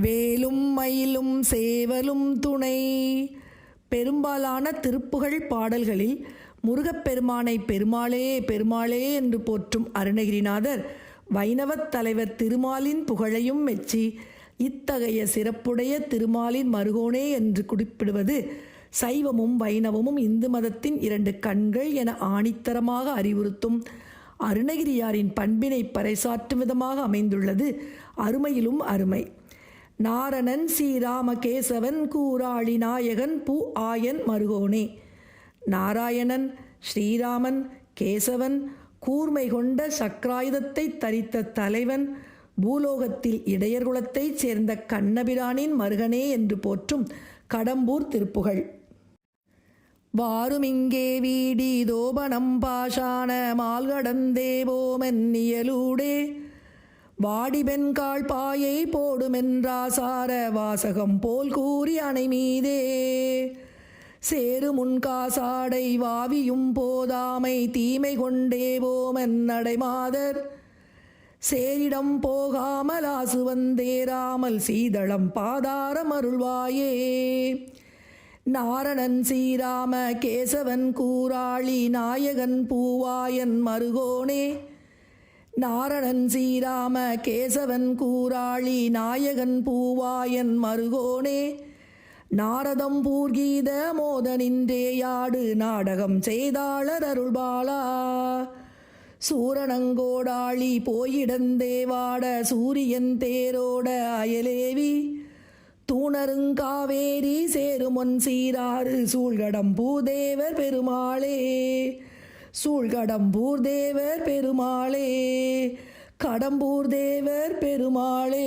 வேலும் மயிலும் சேவலும் துணை. பெரும்பாலான திருப்புகழ் பாடல்களில் முருகப்பெருமானை பெருமாளே பெருமாளே என்று போற்றும் அருணகிரிநாதர் வைணவத் தலைவர் திருமாலின் புகழையும் மெச்சி இத்தகைய சிறப்புடைய திருமாலின் மருகோனே என்று குறிப்பிடுவது சைவமும் வைணவமும் இந்து மதத்தின் இரண்டு கண்கள் என ஆணித்தரமாக அறிவுறுத்தும் அருணகிரியாரின் பண்பினை பறைசாற்றும் விதமாக அமைந்துள்ளது. அருமையிலும் அருமை. நாரணன் ஸ்ரீராம கேசவன் கூராளி நாயகன் பூ ஆயன் மருகோனே. நாராயணன் ஸ்ரீராமன் கேசவன் கூர்மை கொண்ட சக்கராயுதத்தை தரித்த தலைவன் பூலோகத்தில் இடையர்குலத்தைச் சேர்ந்த கண்ணபிரானின் மருகனே என்று போற்றும் கடம்பூர் திருப்புகழ். வாருமிங்கே வீடி தோபனம் பாஷான மால்கடந்தேவோமென்னியலூடே வாடிபெண்காள் பாயை போடுமென்றாசார வாசகம் போல் கூறி அணை மீதே. சேரு முன்காசாடை வாவியும் போதாமை தீமை கொண்டேவோமென் நடைமாதர். சேரிடம் போகாமலாசு வந்தேராமல் சீதளம் பாதாரம் அருள்வாயே. நாரணன் ஸ்ரீராம கேசவன் கூராளி நாயகன் பூவாயன் மருகோனே. நாரணன் ஸ்ரீராம கேசவன் கூராளி நாயகன் பூவாயன் மருகோனே நாரதம் பூர்கீத மோதனின்றேயாடு நாடகம் செய்தாளர் அருள்பாலா. சூரணங்கோடாளி போயிடந்தேவாட சூரியன் தேரோட அயலேவி தூணருங்காவேரி சேருமொன் சீராறு சூழ்கடம் பூதேவர் பெருமாளே. சூழ்கடம்பூர் தேவர் பெருமாளே கடம்பூர் தேவர் பெருமாளே.